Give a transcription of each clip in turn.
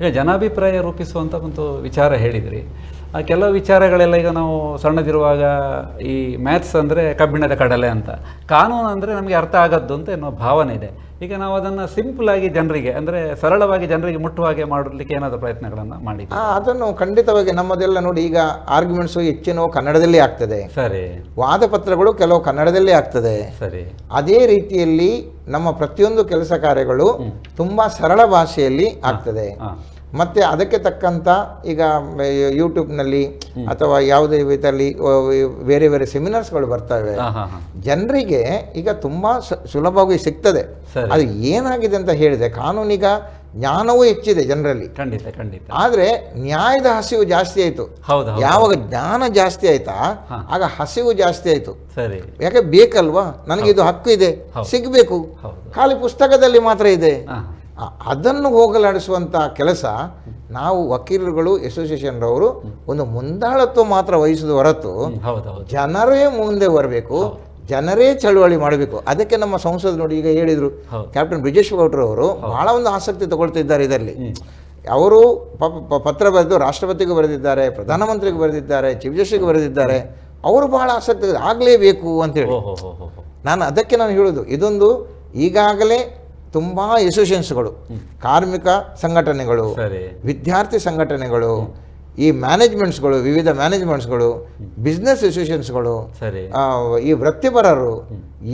ಈಗ ಜನಾಭಿಪ್ರಾಯ ರೂಪಿಸುವಂಥ ಒಂದು ವಿಚಾರ ಹೇಳಿದ್ರಿ. ಆ ಕೆಲವು ವಿಚಾರಗಳೆಲ್ಲ ಈಗ ನಾವು ಸಣ್ಣದಿರುವಾಗ ಈ ಮ್ಯಾಥ್ಸ್ ಅಂದರೆ ಕಬ್ಬಿಣದ ಕಡಲೆ ಅಂತ. ಕಾನೂನು ಅಂದರೆ ನಮಗೆ ಅರ್ಥ ಆಗದ್ದು ಅಂತ ಎನ್ನುವ ಭಾವನೆ ಇದೆ. ಈಗ ನಾವು ಅದನ್ನು ಸಿಂಪಲ್ ಆಗಿ ಜನರಿಗೆ ಅಂದರೆ ಸರಳವಾಗಿ ಜನರಿಗೆ ಮುಟ್ಟುವ ಹಾಗೆ ಮಾಡಲಿಕ್ಕೆ ಏನಾದರೂ ಪ್ರಯತ್ನಗಳನ್ನು ಮಾಡಿ ಅದನ್ನು ಖಂಡಿತವಾಗಿ ನಮ್ಮದೆಲ್ಲ ನೋಡಿ ಈಗ ಆರ್ಗ್ಯುಮೆಂಟ್ಸು ಹೆಚ್ಚಿನವು ಕನ್ನಡದಲ್ಲೇ ಆಗ್ತದೆ. ಸರಿ. ವಾದಪತ್ರಗಳು ಕೆಲವು ಕನ್ನಡದಲ್ಲೇ ಆಗ್ತದೆ. ಸರಿ. ಅದೇ ರೀತಿಯಲ್ಲಿ ನಮ್ಮ ಪ್ರತಿಯೊಂದು ಕೆಲಸ ಕಾರ್ಯಗಳು ತುಂಬಾ ಸರಳ ಭಾಷೆಯಲ್ಲಿ ಆಗ್ತದೆ. ಮತ್ತೆ ಅದಕ್ಕೆ ತಕ್ಕಂಥ ಈಗ ಯೂಟ್ಯೂಬ್ನಲ್ಲಿ ಅಥವಾ ಯಾವುದೇ ವಿಧದಲ್ಲಿ ಬೇರೆ ಬೇರೆ ಸೆಮಿನಾರ್ಸ್ಗಳು ಬರ್ತವೆ ಜನರಿಗೆ ಈಗ ತುಂಬ ಸುಲಭವಾಗಿ ಸಿಗ್ತದೆ. ಅದು ಏನಾಗಿದೆ ಅಂತ ಹೇಳಿದೆ ಕಾನೂನಿಗ ಜ್ಞಾನವೂ ಹೆಚ್ಚಿದೆ ಜನರಲ್ಲಿ. ಖಂಡಿತ ಖಂಡಿತ. ಆದರೆ ನ್ಯಾಯದ ಹಸಿವು ಜಾಸ್ತಿ ಆಯ್ತು. ಯಾವಾಗ ಜ್ಞಾನ ಜಾಸ್ತಿ ಆಯ್ತಾ ಆಗ ಹಸಿವು ಜಾಸ್ತಿ ಆಯ್ತು. ಸರಿ. ಯಾಕೆ ಬೇಕಲ್ವಾ? ನನಗೆ ಇದು ಹಕ್ಕು ಇದೆ. ಸಿಗಬೇಕು. ಖಾಲಿ ಪುಸ್ತಕದಲ್ಲಿ ಮಾತ್ರ ಇದೆ. ಅದನ್ನು ಹೋಗಲಾಡಿಸುವಂಥ ಕೆಲಸ ನಾವು ವಕೀಲರುಗಳು ಅಸೋಸಿಯೇಷನ್ರವರು ಒಂದು ಮುಂದಾಳತ್ವ ಮಾತ್ರ ವಹಿಸಿದ ಹೊರತು ಜನರೇ ಮುಂದೆ ಬರಬೇಕು ಜನರೇ ಚಳುವಳಿ ಮಾಡಬೇಕು. ಅದಕ್ಕೆ ನಮ್ಮ ಸಂಸದ ನೋಡಿ ಈಗ ಹೇಳಿದರು ಕ್ಯಾಪ್ಟನ್ ಬ್ರಿಜೇಶ್ ಗೌಡ್ರು ಅವರು ಬಹಳ ಒಂದು ಆಸಕ್ತಿ ತಗೊಳ್ತಿದ್ದಾರೆ ಇದರಲ್ಲಿ. ಅವರು ಪತ್ರ ಬರೆದು ರಾಷ್ಟ್ರಪತಿಗೂ ಬರೆದಿದ್ದಾರೆ ಪ್ರಧಾನಮಂತ್ರಿಗೂ ಬರೆದಿದ್ದಾರೆ ಚೀಫ್ ಜಸ್ಟಿಸ್ಗೆ ಬರೆದಿದ್ದಾರೆ. ಅವರು ಬಹಳ ಆಸಕ್ತಿ ಆಗಲೇಬೇಕು ಅಂತೇಳಿ ನಾನು ಅದಕ್ಕೆ ನಾನು ಹೇಳೋದು ಇದೊಂದು ಈಗಾಗಲೇ ತುಂಬ ಅಸೋಸಿಯೇಷನ್ಸ್ಗಳು ಕಾರ್ಮಿಕ ಸಂಘಟನೆಗಳು ವಿದ್ಯಾರ್ಥಿ ಸಂಘಟನೆಗಳು ಈ ಮ್ಯಾನೇಜ್ಮೆಂಟ್ಸ್ಗಳು ವಿವಿಧ ಮ್ಯಾನೇಜ್ಮೆಂಟ್ಸ್ಗಳು ಬಿಸ್ನೆಸ್ ಅಸೋಸಿಯೇಷನ್ಸ್ಗಳು ಈ ವೃತ್ತಿಪರರು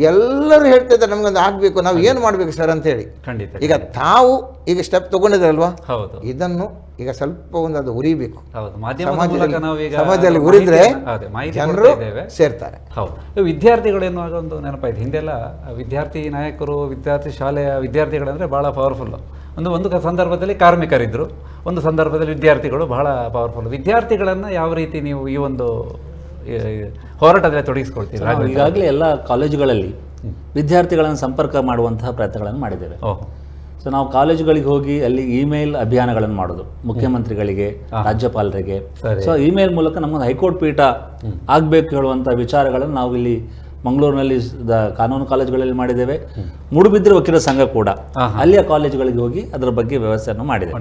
ಎಲ್ಲರೂ ಹೇಳ್ತಿದ್ದಾರೆ ನಮಗೊಂದು ಆಗ್ಬೇಕು ನಾವು ಏನು ಮಾಡಬೇಕು ಸರ್ ಅಂತೇಳಿ ಖಂಡಿತ ಈಗ ತಾವು ಈಗ ಸ್ಟೆಪ್ ತಗೊಂಡಿದ್ರಲ್ವಾ ಹೌದು. ಇದನ್ನು ಈಗ ಸ್ವಲ್ಪ ಒಂದು ಅದು ಉರಿಬೇಕು. ಸಮಾಜದಲ್ಲಿ- ಉರಿದ್ರೆ ಜನರು ಸೇರ್ತಾರೆ. ಹೌದು. ವಿದ್ಯಾರ್ಥಿಗಳು ಎನ್ನುವಾಗ ಒಂದು ನೆನಪಾಯ್ತು. ಹಿಂದೆಲ್ಲ ವಿದ್ಯಾರ್ಥಿ ನಾಯಕರು ವಿದ್ಯಾರ್ಥಿ ಶಾಲೆಯ ವಿದ್ಯಾರ್ಥಿಗಳಂದ್ರೆ ಬಹಳ ಪವರ್ಫುಲ್ ಒಂದು ಒಂದು ಸಂದರ್ಭದಲ್ಲಿ ಕಾರ್ಮಿಕರಿದ್ದರು ಒಂದು ಸಂದರ್ಭದಲ್ಲಿ ವಿದ್ಯಾರ್ಥಿಗಳು ಬಹಳ ಪವರ್ಫುಲ್ ವಿದ್ಯಾರ್ಥಿಗಳನ್ನು ಯಾವ ರೀತಿ ನೀವು ಈ ಒಂದು ಹೋರಾಟದಲ್ಲಿ ತೊಡಗಿಸ್ಕೊಳ್ತೀರಾ? ಈಗಾಗಲೇ ಎಲ್ಲ ಕಾಲೇಜುಗಳಲ್ಲಿ ವಿದ್ಯಾರ್ಥಿಗಳನ್ನು ಸಂಪರ್ಕ ಮಾಡುವಂತಹ ಪ್ರಯತ್ನಗಳನ್ನು ಮಾಡಿದ್ದೇವೆ. ಸೊ ನಾವು ಕಾಲೇಜುಗಳಿಗೆ ಹೋಗಿ ಅಲ್ಲಿ ಇಮೇಲ್ ಅಭಿಯಾನಗಳನ್ನು ಮಾಡೋದು ಮುಖ್ಯಮಂತ್ರಿಗಳಿಗೆ ರಾಜ್ಯಪಾಲರಿಗೆ. ಸೊ ಇಮೇಲ್ ಮೂಲಕ ನಮ್ಮೊಂದು ಹೈಕೋರ್ಟ್ ಪೀಠ ಆಗಬೇಕು ಹೇಳುವಂಥ ವಿಚಾರಗಳನ್ನು ನಾವು ಇಲ್ಲಿ ಮಂಗಳೂರಿನಲ್ಲಿ ದ- ಕಾನೂನು ಕಾಲೇಜುಗಳಲ್ಲಿ ಮಾಡಿದ್ದೇವೆ. ಮೂಡುಬಿದ್ರೆ ವಕೀಲರ ಸಂಘ ಕೂಡ. ಅಲ್ಲಿಯ ಕಾಲೇಜುಗಳಿಗೆ ಹೋಗಿ ಅದರ ಬಗ್ಗೆ ವ್ಯವಸ್ಥೆಯನ್ನು ಮಾಡಿದೆ.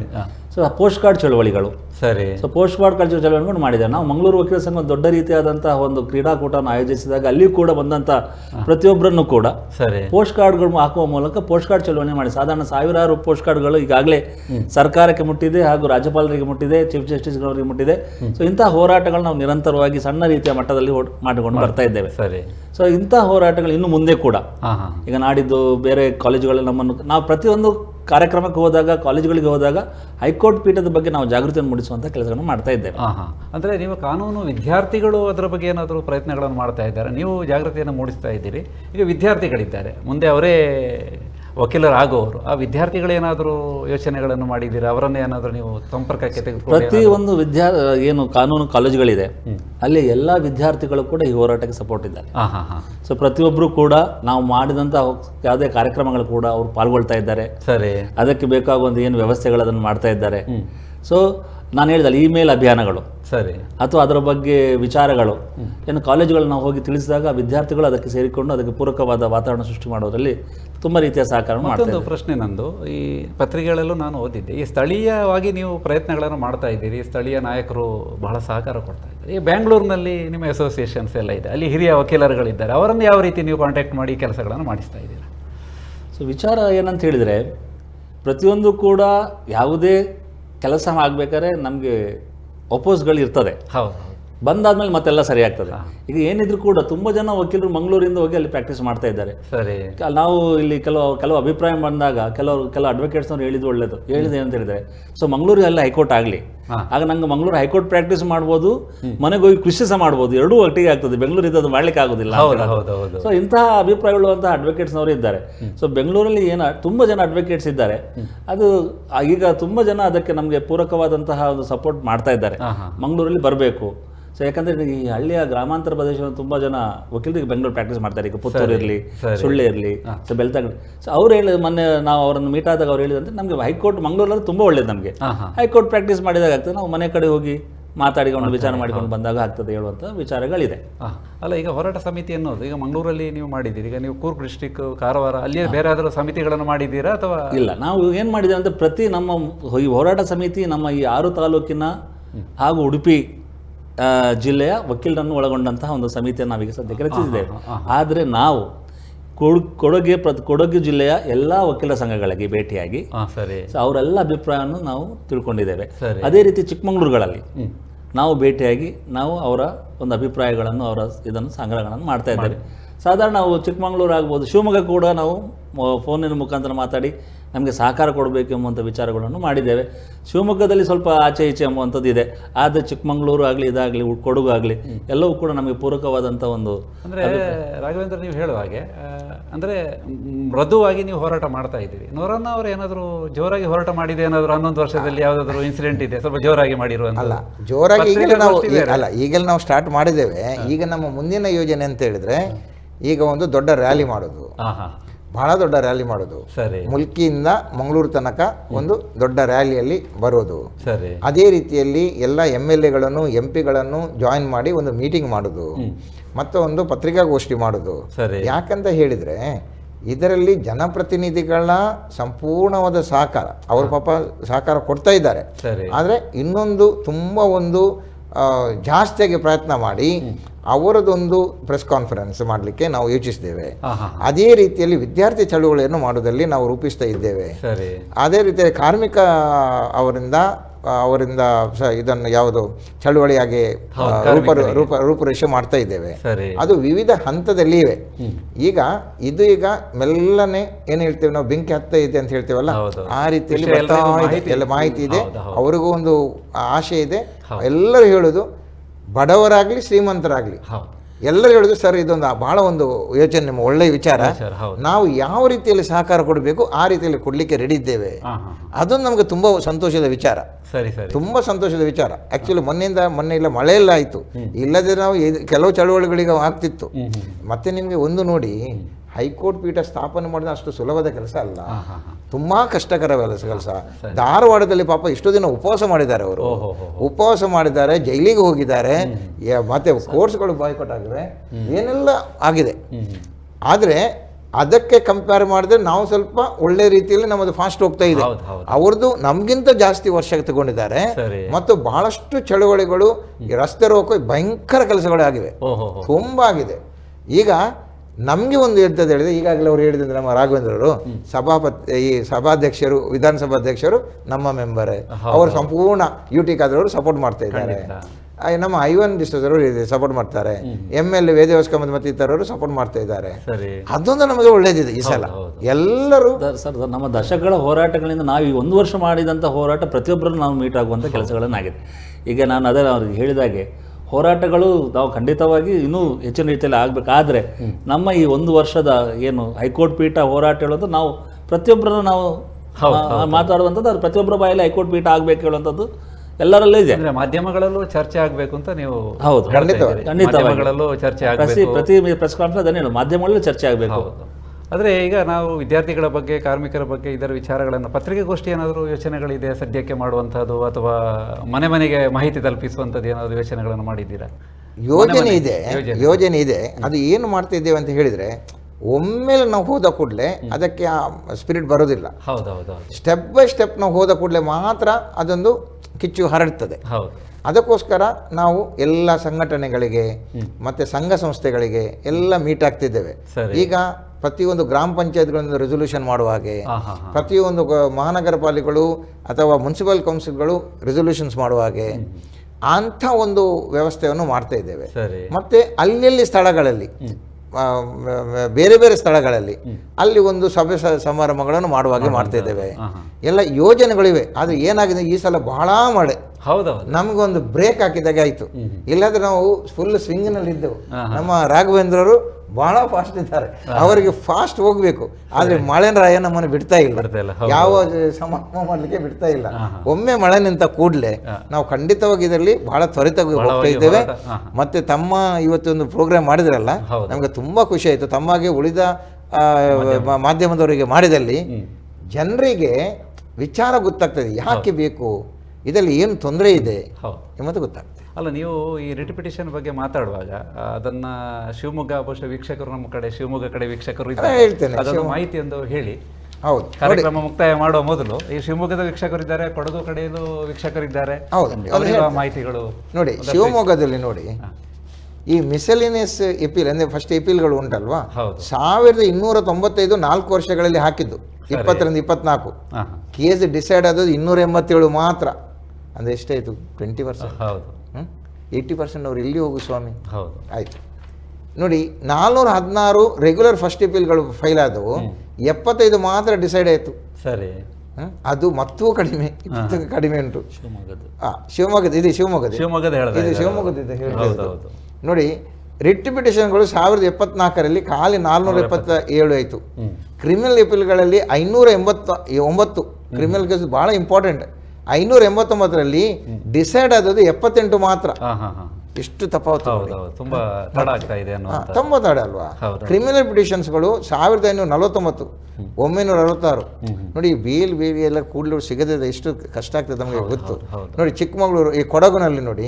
ಸೊ ಪೋಸ್ಟ್ ಕಾರ್ಡ್ ಚಳವಳಿಗಳು. ಸರಿ. ಸೊ ಪೋಸ್ಟ್ ಕಾರ್ಡ್ ಕಲ್ಚರ್ ಚಳವಳಿಗಳು ಮಾಡಿದೆ ನಾವು ಮಂಗಳೂರು ವಕೀಲ ಸಂಘ ದೊಡ್ಡ ರೀತಿಯಾದಂತಹ ಒಂದು ಕ್ರೀಡಾಕೂಟವನ್ನು ಆಯೋಜಿಸಿದಾಗ ಅಲ್ಲಿಯೂ ಕೂಡ ಬಂದಂಥ ಪ್ರತಿಯೊಬ್ಬರನ್ನು ಕೂಡ ಸರಿ. ಪೋಸ್ಟ್ ಕಾರ್ಡ್ಗಳು ಹಾಕುವ ಮೂಲಕ ಪೋಸ್ಟ್ ಕಾರ್ಡ್ ಚಳವಳಿ ಮಾಡಿ. ಸಾಧಾರಣ ಸಾವಿರಾರು ಪೋಸ್ಟ್ ಕಾರ್ಡ್ಗಳು ಈಗಾಗಲೇ ಸರ್ಕಾರಕ್ಕೆ ಮುಟ್ಟಿದೆ ಹಾಗೂ ರಾಜ್ಯಪಾಲರಿಗೆ ಮುಟ್ಟಿದೆ ಚೀಫ್ ಜಸ್ಟಿಸ್ಗಳವರಿಗೆ ಮುಟ್ಟಿದೆ. ಸೊ ಇಂತಹ ಹೋರಾಟಗಳು ನಾವು ನಿರಂತರವಾಗಿ ಸಣ್ಣ ರೀತಿಯ ಮಟ್ಟದಲ್ಲಿ ಮಾಡಿಕೊಂಡು ಬರ್ತಾ ಇದ್ದೇವೆ. ಸರಿ. ಸೊ ಇಂಥ ಹೋರಾಟಗಳು ಇನ್ನು ಮುಂದೆ ಕೂಡ ಈಗ ನಾಡಿದ್ದು ಬೇರೆ ಕಾಲೇಜುಗಳಲ್ಲಿ ನಮ್ಮನ್ನು ನಾವು ಪ್ರತಿಯೊಂದು ಕಾರ್ಯಕ್ರಮಕ್ಕೆ ಹೋದಾಗ, ಕಾಲೇಜುಗಳಿಗೆ ಹೋದಾಗ ಹೈಕೋರ್ಟ್ ಪೀಠದ ಬಗ್ಗೆ ನಾವು ಜಾಗೃತಿಯನ್ನು ಮೂಡಿಸುವಂಥ ಕೆಲಸಗಳನ್ನು ಮಾಡ್ತಾ ಇದ್ದೇವೆ. ಅಂದರೆ ನೀವು ಕಾನೂನು ವಿದ್ಯಾರ್ಥಿಗಳು ಅದರ ಬಗ್ಗೆ ಏನಾದರೂ ಪ್ರಯತ್ನಗಳನ್ನು ಮಾಡ್ತಾ ಇದ್ದಾರೆ. ನೀವು ಜಾಗೃತಿಯನ್ನು ಮೂಡಿಸ್ತಾ ಇದ್ದೀರಿ. ಈಗ ವಿದ್ಯಾರ್ಥಿಗಳಿದ್ದಾರೆ. ಮುಂದೆ ಅವರೇ ವಕೀಲರಾಗುವವರು. ಆ ವಿದ್ಯಾರ್ಥಿಗಳೇನಾದರೂ ಯೋಚನೆಗಳನ್ನು ಮಾಡಿದ್ದೀರಾ? ಅವರನ್ನು ಏನಾದರೂ ನೀವು ಸಂಪರ್ಕಕ್ಕೆ ತೆಗೆದುಕೊಂಡು ಪ್ರತಿ ಒಂದು ವಿದ್ಯಾ ಏನು ಕಾನೂನು ಕಾಲೇಜುಗಳಿದೆ ಅಲ್ಲಿ ಎಲ್ಲ ವಿದ್ಯಾರ್ಥಿಗಳು ಕೂಡ ಈ ಹೋರಾಟಕ್ಕೆ ಸಪೋರ್ಟ್ ಇದ್ದಾರೆ. ಸೊ ಪ್ರತಿಯೊಬ್ಬರು ಕೂಡ ನಾವು ಮಾಡಿದಂಥ ಯಾವುದೇ ಕಾರ್ಯಕ್ರಮಗಳು ಕೂಡ ಅವರು ಪಾಲ್ಗೊಳ್ತಾ ಇದ್ದಾರೆ. ಸರಿ. ಅದಕ್ಕೆ ಬೇಕಾಗುವಂಥ ಏನು ವ್ಯವಸ್ಥೆಗಳು ಅದನ್ನು ಮಾಡ್ತಾ ಇದ್ದಾರೆ. ಸೊ ನಾನು ಹೇಳಿದಲ್ಲ ಇಮೇಲ್ ಅಭಿಯಾನಗಳು. ಸರಿ. ಅಥವಾ ಅದರ ಬಗ್ಗೆ ವಿಚಾರಗಳು. ಏನು ಕಾಲೇಜುಗಳು ನಾವು ಹೋಗಿ ತಿಳಿಸಿದಾಗ ವಿದ್ಯಾರ್ಥಿಗಳು ಅದಕ್ಕೆ ಸೇರಿಕೊಂಡು ಅದಕ್ಕೆ ಪೂರಕವಾದ ವಾತಾವರಣ ಸೃಷ್ಟಿ ಮಾಡೋದರಲ್ಲಿ ತುಂಬ ರೀತಿಯ ಸಹಕಾರ ಮಾಡ್ತಾರೆ ಮತ್ತೊಂದು ಪ್ರಶ್ನೆ ನಂದು. ಈ ಪತ್ರಿಕೆಗಳಲ್ಲೂ ನಾನು ಓದಿದ್ದೆ. ಈ ಸ್ಥಳೀಯವಾಗಿ ನೀವು ಪ್ರಯತ್ನಗಳನ್ನು ಮಾಡ್ತಾ ಇದ್ದೀರಿ. ಸ್ಥಳೀಯ ನಾಯಕರು ಬಹಳ ಸಹಕಾರ ಕೊಡ್ತಾ ಇದ್ದಾರೆ. ಈ ಬ್ಯಾಂಗ್ಳೂರಿನಲ್ಲಿ ನಿಮ್ಮ ಅಸೋಸಿಯೇಷನ್ಸ್ ಎಲ್ಲ ಇದೆ. ಅಲ್ಲಿ ಹಿರಿಯ ವಕೀಲರುಗಳಿದ್ದಾರೆ. ಅವರನ್ನು ಯಾವ ರೀತಿ ನೀವು ಕಾಂಟ್ಯಾಕ್ಟ್ ಮಾಡಿ ಕೆಲಸಗಳನ್ನು ಮಾಡಿಸ್ತಾ ಇದ್ದೀರಾ? ಸೊ ವಿಚಾರ ಏನಂತ ಹೇಳಿದರೆ ಪ್ರತಿಯೊಂದು ಕೂಡ ಯಾವುದೇ ಕೆಲಸ ಆಗಬೇಕಾದ್ರೆ ನಮಗೆ ಒಪೋಸ್ಗಳು ಇರ್ತದೆ ಹೌದು. ಬಂದಾದ್ಮೇಲೆ ಮತ್ತೆಲ್ಲ ಸರಿ ಆಗ್ತದೆ. ಈಗ ಏನಿದ್ರು ಕೂಡ ತುಂಬಾ ಜನ ವಕೀಲರು ಮಂಗಳೂರಿಂದ ಹೋಗಿ ಅಲ್ಲಿ ಪ್ರಾಕ್ಟೀಸ್ ಮಾಡ್ತಾ ಇದ್ದಾರೆ. ಸರಿ. ನಾವು ಇಲ್ಲಿ ಕೆಲವು ಕೆಲವು ಅಭಿಪ್ರಾಯ ಬಂದಾಗ ಕೆಲವರು ಕೆಲವು ಅಡ್ವೊಕೇಟ್ಸ್ನವ್ರು ಹೇಳಿದ್ದು ಒಳ್ಳೇದು. ಹೇಳಿದೆ ಅಂತ ಹೇಳಿದ್ರೆ ಸೊ ಮಂಗಳೂರು ಅಲ್ಲಿ ಹೈಕೋರ್ಟ್ ಆಗಲಿ. ಆಗ ನಂಗೆ ಮಂಗಳೂರು ಹೈಕೋರ್ಟ್ ಪ್ರಾಕ್ಟೀಸ್ ಮಾಡ್ಬೋದು ಮನೆಗೆ ಹೋಗಿ ಕೃಷಿ ಸಹ ಮಾಡ್ಬೋದು. ಎರಡೂ ಒಟ್ಟಿಗೆ ಆಗ್ತದೆ. ಬೆಂಗಳೂರಿಂದ ಅದು ಮಾಡ್ಲಿಕ್ಕೆ ಆಗೋದಿಲ್ಲ ಹೌದು ಹೌದು ಹೌದು. ಸೊ ಇಂತಹ ಅಭಿಪ್ರಾಯಗಳು ಅಂತ ಅಡ್ವೊಕೇಟ್ಸ್ನವರು ಇದ್ದಾರೆ. ಸೊ ಬೆಂಗಳೂರಲ್ಲಿ ಏನು ತುಂಬಾ ಜನ ಅಡ್ವೊಕೇಟ್ಸ್ ಇದ್ದಾರೆ. ಅದು ಈಗ ತುಂಬಾ ಜನ ಅದಕ್ಕೆ ನಮಗೆ ಪೂರಕವಾದಂತಹ ಒಂದು ಸಪೋರ್ಟ್ ಮಾಡ್ತಾ ಇದ್ದಾರೆ. ಮಂಗಳೂರಲ್ಲಿ ಬರಬೇಕು. ಸೊ ಯಾಕಂದ್ರೆ ಈ ಹಳ್ಳಿಯ ಗ್ರಾಮಾಂತರ ಪ್ರದೇಶದಲ್ಲಿ ತುಂಬಾ ಜನ ವಕೀಲರಿಗೆ ಬೆಂಗಳೂರು ಪ್ರಾಕ್ಟೀಸ್ ಮಾಡ್ತಾರೆ. ಈಗ ಪುತ್ತೂರು ಇರಲಿ. ಸುಳ್ಳೆ ಇರಲಿ ಸೊ ಬೆಳ್ತಂಗಡಿ. ಸೊ ಅವ್ರು ಹೇಳಿದ ಮೊನ್ನೆ ನಾವು ಅವರನ್ನು ಮೀಟ್ ಆದಾಗ ಅವ್ರು ಹೇಳಿದಂತೆ ನಮಗೆ ಹೈಕೋರ್ಟ್ ಮಂಗಳೂರಲ್ಲಿ ತುಂಬಾ ಒಳ್ಳೇದು ನಮಗೆ. ಹೈಕೋರ್ಟ್ ಪ್ರಾಕ್ಟೀಸ್ ಮಾಡಿದಾಗ ಆಗ್ತದೆ. ನಾವು ಮನೆ ಕಡೆ ಹೋಗಿ ಮಾತಾಡಿಕೊಂಡು ವಿಚಾರ ಮಾಡಿಕೊಂಡು ಬಂದಾಗ ಆಗ್ತದೆ ಹೇಳುವಂಥ ವಿಚಾರಗಳಿದೆ. ಅಲ್ಲ ಈಗ ಹೋರಾಟ ಸಮಿತಿ ಅನ್ನೋದು ಈಗ ಮಂಗಳೂರಲ್ಲಿ ನೀವು ಮಾಡಿದ್ದೀರಿ. ಈಗ ನೀವು ಕೂರ್ಗ್ ಡಿಸ್ಟಿಕ್ ಕಾರವಾರ ಅಲ್ಲಿ ಬೇರೆ ಯಾವ್ದಾದ್ರು ಸಮಿತಿಗಳನ್ನು ಮಾಡಿದ್ದೀರಾ ಅಥವಾ? ಇಲ್ಲ ನಾವು ಏನು ಮಾಡಿದ್ದೇವೆ ಅಂದರೆ ಪ್ರತಿ ನಮ್ಮ ಈ ಹೋರಾಟ ಸಮಿತಿ ನಮ್ಮ ಈ ಆರು ತಾಲೂಕಿನ ಹಾಗೂ ಉಡುಪಿ ಜಿಲ್ಲೆಯ ವಕೀಲರನ್ನು ಒಳಗೊಂಡಂತಹ ಒಂದು ಸಮಿತಿಯನ್ನು ನಾವೀಗ ಸದ್ಯಕ್ಕೆ ರಚಿಸಿದ್ದೇವೆ. ಆದರೆ ನಾವು ಕೊಡ್ ಕೊಡಗೆ ಪ್ರ ಕೊಡಗು ಜಿಲ್ಲೆಯ ಎಲ್ಲ ವಕೀಲ ಸಂಘಗಳಿಗೆ ಭೇಟಿಯಾಗಿ ಸರಿ. ಸೊ ಅವರೆಲ್ಲ ಅಭಿಪ್ರಾಯವನ್ನು ನಾವು ತಿಳ್ಕೊಂಡಿದ್ದೇವೆ. ಅದೇ ರೀತಿ ಚಿಕ್ಕಮಗಳೂರುಗಳಲ್ಲಿ ನಾವು ಭೇಟಿಯಾಗಿ ನಾವು ಅವರ ಒಂದು ಅಭಿಪ್ರಾಯಗಳನ್ನು ಅವರ ಇದನ್ನು ಸಂಗ್ರಹಗಳನ್ನು ಮಾಡ್ತಾ ಇದ್ದೇವೆ. ಸಾಧಾರಣ ನಾವು ಚಿಕ್ಕಮಗಳೂರು ಆಗ್ಬೋದು ಶಿವಮೊಗ್ಗ ಕೂಡ ನಾವು ಫೋನಿನ ಮುಖಾಂತರ ಮಾತಾಡಿ ನಮಗೆ ಸಹಕಾರ ಕೊಡಬೇಕು ಎಂಬುವಂಥ ವಿಚಾರಗಳನ್ನು ಮಾಡಿದ್ದೇವೆ. ಶಿವಮೊಗ್ಗದಲ್ಲಿ ಸ್ವಲ್ಪ ಆಚೆ ಈಚೆ ಎಂಬುವಂಥದ್ದು ಇದೆ. ಆದರೆ ಚಿಕ್ಕಮಗಳೂರು ಆಗಲಿ ಇದಾಗಲಿ ಕೊಡಗು ಆಗಲಿ ಎಲ್ಲವೂ ಕೂಡ ನಮಗೆ ಪೂರಕವಾದಂಥ ಒಂದು ಅಂದ್ರೆ ರಾಘವೇಂದ್ರ ನೀವು ಹೇಳುವ ಹಾಗೆ ಅಂದರೆ ಮೃದುವಾಗಿ ನೀವು ಹೋರಾಟ ಮಾಡ್ತಾ ಇದ್ದೀರಿ. ನೋರನ್ನ ಅವರು ಏನಾದರೂ ಜೋರಾಗಿ ಹೋರಾಟ ಮಾಡಿದೆ ಏನಾದರೂ ಹನ್ನೊಂದು ವರ್ಷದಲ್ಲಿ ಯಾವುದಾದ್ರು ಇನ್ಸಿಡೆಂಟ್ ಇದೆ ಸ್ವಲ್ಪ ಜೋರಾಗಿ ಅಲ್ಲ ಜೋರಾಗಿ ಈಗಲೇ ನಾವು ಅಲ್ಲ ಈಗಲೇ ನಾವು ಸ್ಟಾರ್ಟ್ ಮಾಡಿದ್ದೇವೆ. ಈಗ ನಮ್ಮ ಮುಂದಿನ ಯೋಜನೆ ಅಂತ ಹೇಳಿದ್ರೆ ಈಗ ಒಂದು ದೊಡ್ಡ ರ್ಯಾಲಿ ಮಾಡೋದು. ಬಹಳ ದೊಡ್ಡ ರ್ಯಾಲಿ ಮಾಡೋದು. ಸರಿ. ಮುಲ್ಕಿಯಿಂದ ಮಂಗಳೂರು ತನಕ ಒಂದು ದೊಡ್ಡ ರ್ಯಾಲಿಯಲ್ಲಿ ಬರೋದು. ಸರಿ. ಅದೇ ರೀತಿಯಲ್ಲಿ ಎಲ್ಲ ಎಂ ಎಲ್ ಎಗಳನ್ನು ಎಂ ಪಿಗಳನ್ನು ಜಾಯಿನ್ ಮಾಡಿ ಒಂದು ಮೀಟಿಂಗ್ ಮಾಡೋದು. ಮತ್ತು ಒಂದು ಪತ್ರಿಕಾಗೋಷ್ಠಿ ಮಾಡೋದು. ಸರಿ. ಯಾಕಂತ ಹೇಳಿದರೆ ಇದರಲ್ಲಿ ಜನಪ್ರತಿನಿಧಿಗಳ ಸಂಪೂರ್ಣವಾದ ಸಹಕಾರ ಅವ್ರ ಪಾಪ ಸಹಕಾರ ಕೊಡ್ತಾ ಇದ್ದಾರೆ. ಆದರೆ ಇನ್ನೊಂದು ತುಂಬ ಒಂದು ಜಾಸ್ತಿಯಾಗಿ ಪ್ರಯತ್ನ ಮಾಡಿ ಅವರದೊಂದು ಪ್ರೆಸ್ ಕಾನ್ಫರೆನ್ಸ್ ಮಾಡಲಿಕ್ಕೆ ನಾವು ಯೋಚಿಸಿದ್ದೇವೆ. ಅದೇ ರೀತಿಯಲ್ಲಿ ವಿದ್ಯಾರ್ಥಿ ಚಳುವಳಿಯನ್ನು ಮಾಡುವುದರಲ್ಲಿ ನಾವು ರೂಪಿಸ್ತಾ ಇದ್ದೇವೆ. ಅದೇ ರೀತಿಯಲ್ಲಿ ಕಾರ್ಮಿಕ ಅವರಿಂದ ಅವರಿಂದ ಇದನ್ನು ಯಾವುದು ಚಳುವಳಿಯಾಗಿ ರೂಪ ರೂಪ ರೂಪುರೇಷೆ ಮಾಡ್ತಾ ಇದ್ದೇವೆ. ಅದು ವಿವಿಧ ಹಂತದಲ್ಲಿ ಇವೆ. ಈಗ ಇದು ಈಗ ಮೆಲ್ಲನೆ ಏನು ಹೇಳ್ತೇವೆ ನಾವು ಬೆಂಕಿ ಹತ್ತ ಇದೆ ಅಂತ ಹೇಳ್ತೇವಲ್ಲ? ಆ ರೀತಿಯಲ್ಲಿ ಎಲ್ಲ ಮಾಹಿತಿ ಇದೆ. ಹೌದು. ಒಂದು ಆಶೆ ಇದೆ. ಎಲ್ಲರೂ ಹೇಳೋದು ಬಡವರಾಗ್ಲಿ ಶ್ರೀಮಂತರಾಗ್ಲಿ. ಹೌದು. ಎಲ್ಲರೂ ಹೇಳಿದ್ರು ಸರ್ ಇದೊಂದು ಬಹಳ ಒಂದು ಯೋಚನೆ ನಿಮ್ಮ ಒಳ್ಳೆಯ ವಿಚಾರ. ನಾವು ಯಾವ ರೀತಿಯಲ್ಲಿ ಸಹಕಾರ ಕೊಡಬೇಕು ಆ ರೀತಿಯಲ್ಲಿ ಕೊಡಲಿಕ್ಕೆ ರೆಡಿ ಇದ್ದೇವೆ. ಅದೊಂದು ನಮಗೆ ತುಂಬ ಸಂತೋಷದ ವಿಚಾರ. ಸರಿ ಸರಿ. ತುಂಬ ಸಂತೋಷದ ವಿಚಾರ. ಆಕ್ಚುಲಿ ಮೊನ್ನೆಯಿಂದ ಮೊನ್ನೆ ಇಲ್ಲ ಮಳೆ ಎಲ್ಲ ಆಯಿತು. ಇಲ್ಲದೆ ನಾವು ಕೆಲವು ಚಳುವಳಿಗಳಿಗೆ ಆಗ್ತಿತ್ತು. ಮತ್ತೆ ನಿಮಗೆ ಒಂದು ನೋಡಿ ಹೈಕೋರ್ಟ್ ಪೀಠ ಸ್ಥಾಪನೆ ಮಾಡಿದ ಅಷ್ಟು ಸುಲಭದ ಕೆಲಸ ಅಲ್ಲ. ತುಂಬಾ ಕಷ್ಟಕರ ಕೆಲಸ ಕೆಲಸ ಧಾರವಾಡದಲ್ಲಿ ಪಾಪ ಇಷ್ಟು ದಿನ ಉಪವಾಸ ಮಾಡಿದ್ದಾರೆ ಅವರು. ಉಪವಾಸ ಮಾಡಿದ್ದಾರೆ ಜೈಲಿಗೆ ಹೋಗಿದ್ದಾರೆ. ಮತ್ತೆ ಕೋರ್ಸ್ಗಳು ಬಾಯ್ಕೊಟ್ ಆಗಿವೆ ಏನೆಲ್ಲ ಆಗಿದೆ? ಆದರೆ ಅದಕ್ಕೆ ಕಂಪೇರ್ ಮಾಡಿದ್ರೆ ನಾವು ಸ್ವಲ್ಪ ಒಳ್ಳೆ ರೀತಿಯಲ್ಲಿ ನಮ್ಮದು ಫಾಸ್ಟ್ ಹೋಗ್ತಾ ಇದೆ. ಅವ್ರದ್ದು ನಮಗಿಂತ ಜಾಸ್ತಿ ವರ್ಷ ತಗೊಂಡಿದ್ದಾರೆ. ಮತ್ತು ಬಹಳಷ್ಟು ಚಳುವಳಿಗಳು ರಸ್ತೆ ರೋಕೋ ಭಯಂಕರ ಕೆಲಸಗಳು ಆಗಿವೆ. ಓಹೋ ಹೋ ತುಂಬ ಆಗಿದೆ. ಈಗ ನಮಗೆ ಒಂದು ಹೇಳ್ತದೆ ಹೇಳಿದ್ರೆ ಈಗಾಗಲೇ ಅವ್ರು ಹೇಳಿದ್ರೆ ನಮ್ಮ ರಾಘವೇಂದ್ರರು ಸಭಾಪತಿ ಈ ಸಭಾಧ್ಯಕ್ಷರು ವಿಧಾನಸಭಾಧ್ಯಕ್ಷರು ನಮ್ಮ ಮೆಂಬರೇ. ಅವರು ಸಂಪೂರ್ಣ ಯು ಟಿ ಖಾದ್ರವರು ಸಪೋರ್ಟ್ ಮಾಡ್ತಾ ಇದ್ದಾರೆ. ನಮ್ಮ ಐವನ್ ಇದೆ ಸಪೋರ್ಟ್ ಮಾಡ್ತಾರೆ. ಎಂ ಎಲ್ ಎ ವೇದವಸ್ಕ ಮತ್ತು ಇತರರು ಸಪೋರ್ಟ್ ಮಾಡ್ತಾ ಇದ್ದಾರೆ. ಅದೊಂದು ನಮಗೆ ಒಳ್ಳೇದಿದೆ ಈ ಸಲ. ಎಲ್ಲರೂ ಸರ್ ನಮ್ಮ ದಶಕಗಳ ಹೋರಾಟಗಳಿಂದ ನಾವು ಈ ಒಂದು ವರ್ಷ ಮಾಡಿದಂಥ ಹೋರಾಟ ಪ್ರತಿಯೊಬ್ಬರನ್ನು ನಾವು ಮೀಟ್ ಆಗುವಂಥ ಕೆಲಸಗಳನ್ನಾಗಿದೆ. ಈಗ ನಾನು ಅದೇ ಅವ್ರಿಗೆ ಹೇಳಿದಾಗೆ ಹೋರಾಟಗಳು ನಾವು ಖಂಡಿತವಾಗಿ ಇನ್ನೂ ಹೆಚ್ಚಿನ ರೀತಿಯಲ್ಲಿ ಆಗಬೇಕಾದ್ರೆ ನಮ್ಮ ಈ ಒಂದು ವರ್ಷದ ಏನು ಹೈಕೋರ್ಟ್ ಪೀಠ ಹೋರಾಟ ಹೇಳೋದು ನಾವು ಪ್ರತಿಯೊಬ್ಬರನ್ನು ನಾವು ಮಾತಾಡುವಂಥದ್ದು ಅದು ಪ್ರತಿಯೊಬ್ಬರ ಬಾಯಲ್ಲಿ ಹೈಕೋರ್ಟ್ ಪೀಠ ಆಗಬೇಕು ಹೇಳುವಂಥದ್ದು ಎಲ್ಲರಲ್ಲೂ ಇದೆ. ಅಂದ್ರೆ ಮಾಧ್ಯಮಗಳಲ್ಲೂ ಚರ್ಚೆ ಆಗಬೇಕು ಅಂತ ನೀವು ಹೌದು. ಖಂಡಿತ ಖಂಡಿತ ಮಾಧ್ಯಮಗಳಲ್ಲೂ ಚರ್ಚೆ ಪ್ರತಿ ಪ್ರತಿ ಪ್ರೆಸ್ ಕಾನ್ಫರೆನ್ಸ್ ಅದೇ ಹೇಳೋದು, ಮಾಧ್ಯಮಗಳಲ್ಲೂ ಚರ್ಚೆ ಆಗಬೇಕು. ಆದ್ರೆ ಈಗ ನಾವು ವಿದ್ಯಾರ್ಥಿಗಳ ಬಗ್ಗೆ ಕಾರ್ಮಿಕರ ಬಗ್ಗೆ ಇದರ ವಿಚಾರಗಳನ್ನು ಪತ್ರಿಕಾಗೋಷ್ಠಿ ಏನಾದರೂ ಯೋಚನೆಗಳಿದೆ ಸದ್ಯಕ್ಕೆ ಮಾಡುವಂಥದ್ದು ಅಥವಾ ಮನೆ ಮನೆಗೆ ಮಾಹಿತಿ ತಲುಪಿಸುವಂಥದ್ದು ಏನಾದರೂ ಯೋಚನೆಗಳನ್ನು ಮಾಡಿದ್ದೀರಾ? ಯೋಜನೆ ಇದೆ ಯೋಜನೆ. ಇದೆ. ಅದು ಏನು ಮಾಡ್ತಾ ಇದ್ದೇವೆ ಅಂತ ಹೇಳಿದರೆ ಒಮ್ಮೆಲೆ ನಾವು ಹೋದ ಕೂಡಲೇ ಅದಕ್ಕೆ ಆ ಸ್ಪಿರಿಟ್ ಬರೋದಿಲ್ಲ. ಹೌದು ಹೌದು. ಹೌದು ಸ್ಟೆಪ್ ಬೈ ಸ್ಟೆಪ್ ನಾವು ಹೋದ ಕೂಡಲೇ ಮಾತ್ರ ಅದೊಂದು ಕಿಚ್ಚು ಹರಡ್ತದೆ. ಹೌದು. ಅದಕ್ಕೋಸ್ಕರ ನಾವು ಎಲ್ಲ ಸಂಘಟನೆಗಳಿಗೆ ಮತ್ತು ಸಂಘ ಸಂಸ್ಥೆಗಳಿಗೆ ಎಲ್ಲ ಮೀಟ್ ಆಗ್ತಿದ್ದೇವೆ. ಈಗ ಪ್ರತಿಯೊಂದು ಗ್ರಾಮ ಪಂಚಾಯತ್ಗಳನ್ನು ರೆಸೊಲ್ಯೂಷನ್ ಮಾಡುವ ಹಾಗೆ ಪ್ರತಿಯೊಂದು ಮಹಾನಗರ ಪಾಲಿಕೆಗಳು ಅಥವಾ ಮುನ್ಸಿಪಲ್ ಕೌನ್ಸಿಲ್ಗಳು ರೆಸೊಲ್ಯೂಷನ್ಸ್ ಮಾಡುವ ಹಾಗೆ ಅಂಥ ಒಂದು ವ್ಯವಸ್ಥೆಯನ್ನು ಮಾಡ್ತಾ ಇದ್ದೇವೆ. ಮತ್ತೆ ಅಲ್ಲಲ್ಲಿ ಸ್ಥಳಗಳಲ್ಲಿ ಬೇರೆ ಬೇರೆ ಸ್ಥಳಗಳಲ್ಲಿ ಅಲ್ಲಿ ಒಂದು ಸಭೆ ಸಮಾರಂಭಗಳನ್ನು ಮಾಡುವ ಹಾಗೆ ಮಾಡ್ತಾ ಇದ್ದೇವೆ. ಎಲ್ಲ ಯೋಜನೆಗಳಿವೆ ಆದರೆ ಏನಾಗಿದೆ? ಈ ಸಲ ಬಹಳ ಮಳೆ. ಹೌದು ನಮಗೊಂದು ಬ್ರೇಕ್ ಹಾಕಿದಾಗೆ ಆಯಿತು. ಇಲ್ಲಾಂದ್ರೆ ನಾವು ಫುಲ್ ಸ್ವಿಂಗ್ನಲ್ಲಿ ಇದ್ದೆವು ನಮ್ಮ ರಾಘವೇಂದ್ರರು ಬಹಳ ಫಾಸ್ಟ್ ಇದ್ದಾರೆ. ಅವರಿಗೆ ಫಾಸ್ಟ್ ಹೋಗಬೇಕು. ಆದರೆ ಮಳೆರಾಯ ನಮ್ಮನ್ನು ಬಿಡ್ತಾ ಇಲ್ಲ. ಯಾವ ಸಮಾರಂಭ ಮಾಡಲಿಕ್ಕೆ ಬಿಡ್ತಾ ಇಲ್ಲ. ಒಮ್ಮೆ ಮಳೆ ನಿಂತ ಕೂಡಲೇ ನಾವು ಖಂಡಿತವಾಗಿ ಇದರಲ್ಲಿ ಬಹಳ ತ್ವರಿತವಾಗಿ ಹೋಗ್ತಾ ಇದ್ದೇವೆ. ಮತ್ತೆ ತಮ್ಮ ಇವತ್ತೊಂದು ಪ್ರೋಗ್ರಾಮ್ ಮಾಡಿದ್ರಲ್ಲ ನಮ್ಗೆ ತುಂಬಾ ಖುಷಿ ಆಯ್ತು. ತಮ್ಮಗೆ ಉಳಿದ ಆ, ಮಾಧ್ಯಮದವರಿಗೆ ಮಾಡಿದಲ್ಲಿ ಜನರಿಗೆ ವಿಚಾರ ಗೊತ್ತಾಗ್ತದೆ. ಯಾಕೆ ಬೇಕು? ಇದರಲ್ಲಿ ಏನು ತೊಂದರೆ ಇದೆ? ಎಂಬುದು ಗೊತ್ತಾಗ್ತದೆ. ಅಲ್ಲ ನೀವು ಈ ರಿಟಿಪಿಟೇಷನ್ ಬಗ್ಗೆ ಮಾತಾಡುವಾಗ ಅದನ್ನ ಶಿವಮೊಗ್ಗ ಬಹುಶಃ ವೀಕ್ಷಕರು ನಮ್ಮ ಕಡೆ ಶಿವಮೊಗ್ಗ ಕಡೆ ವೀಕ್ಷಕರು ಇದ್ದಾರೆ. ಅದನ್ನು ಮಾಹಿತಿ ಎಂದು ಹೇಳಿ. ಹೌದು ಕಾರ್ಯಕ್ರಮ ಮುಕ್ತಾಯ ಮಾಡುವ ಮೊದಲು ಈ ಶಿವಮೊಗ್ಗದ ವೀಕ್ಷಕರಿದ್ದಾರೆ ಕೊಡಗು ಕಡೆಯಲ್ಲೂ ವೀಕ್ಷಕರಿದ್ದಾರೆ ಹೌದು. ಮಾಹಿತಿಗಳು ನೋಡಿ ಶಿವಮೊಗ್ಗದಲ್ಲಿ ನೋಡಿ ಈ ಮಿಸಲಿನಿಯಸ್ ಎಪಿಲ್ ಅಂದ್ರೆ ಫಸ್ಟ್ ಎಪಿಲ್ಗಳು ಉಂಟಲ್ವಾ? ಸಾವಿರದ ಇನ್ನೂರ ತೊಂಬತ್ತೈದು ನಾಲ್ಕು ವರ್ಷಗಳಲ್ಲಿ ಹಾಕಿದ್ದು ಇಪ್ಪತ್ತರಿಂದ ಇಪ್ಪತ್ನಾಲ್ಕು. ಕೇಸ್ ಡಿಸೈಡ್ ಆದದ್ದು ಇನ್ನೂರ ಎಂಬತ್ತೇಳು ಮಾತ್ರ. ಅಂದ್ರೆ ಎಷ್ಟಾಯ್ತು? ಟ್ವೆಂಟಿ ಪರ್ಸೆಂಟ್ ಹೌದು. ಏಯ್ಟಿ ಪರ್ಸೆಂಟ್ ಅವ್ರು ಎಲ್ಲಿ ಹೋಗು ಸ್ವಾಮಿ? ಹೌದು. ಆಯಿತು. ನೋಡಿ ನಾಲ್ನೂರ ಹದಿನಾರು ರೆಗ್ಯುಲರ್ ಫಸ್ಟ್ ಅಪೀಲ್ಗಳು ಫೈಲ್ ಆದವು. ಎಪ್ಪತ್ತೈದು ಮಾತ್ರ ಡಿಸೈಡ್ ಆಯಿತು. ಸರಿ. ಹ್ಮ್? ಅದು ಮತ್ತೂ ಕಡಿಮೆ ಕಡಿಮೆ ಉಂಟು. ಶಿವಮೊಗ್ಗದ ಇದು ಶಿವಮೊಗ್ಗದ ಶಿವಮೊಗ್ಗದ ಇದು ಶಿವಮೊಗ್ಗದ ನೋಡಿ ರಿಟ್ ಪಿಟಿಷನ್ಗಳು ಸಾವಿರದ ಎಪ್ಪತ್ನಾಲ್ಕರಲ್ಲಿ ಖಾಲಿ ನಾಲ್ನೂರ ಎಪ್ಪತ್ತ ಏಳು ಆಯಿತು. ಕ್ರಿಮಿನಲ್ ಅಪೀಲ್ಗಳಲ್ಲಿ ಐನೂರ ಎಂಬತ್ತ ಒಂಬತ್ತು ಕ್ರಿಮಿನಲ್ ಕೇಸ್ ಭಾಳ ಇಂಪಾರ್ಟೆಂಟ್ ಐನೂರ ಎಂಬತ್ತೊಂಬತ್ತರಲ್ಲಿ ಡಿಸೈಡ್ ಆದದ್ದು ಎಪ್ಪತ್ತೆಂಟು ಮಾತ್ರ. ಎಷ್ಟು ತಫಾವತು ತುಂಬಾ ತಡ ಆಗ್ತಾ ಇದೆ ಅಲ್ವಾ. ಕ್ರಿಮಿನಲ್ ಪಿಟಿಷನ್ಸ್ಗಳು ಸಾವಿರದ ಐನೂರ ನಲವತ್ತೊಂಬತ್ತು ಒಂಬೈನೂರ ಅರವತ್ತಾರು. ನೋಡಿ ಬೇಲ್ ಬೇಲಿ ಎಲ್ಲ ಕೂಡಲು ಸಿಗದೆ ಎಷ್ಟು ಕಷ್ಟ ಆಗ್ತದೆ ನಮಗೆ ಗೊತ್ತು. ನೋಡಿ ಚಿಕ್ಕಮಗಳೂರು ಈ ಕೊಡಗುನಲ್ಲಿ ನೋಡಿ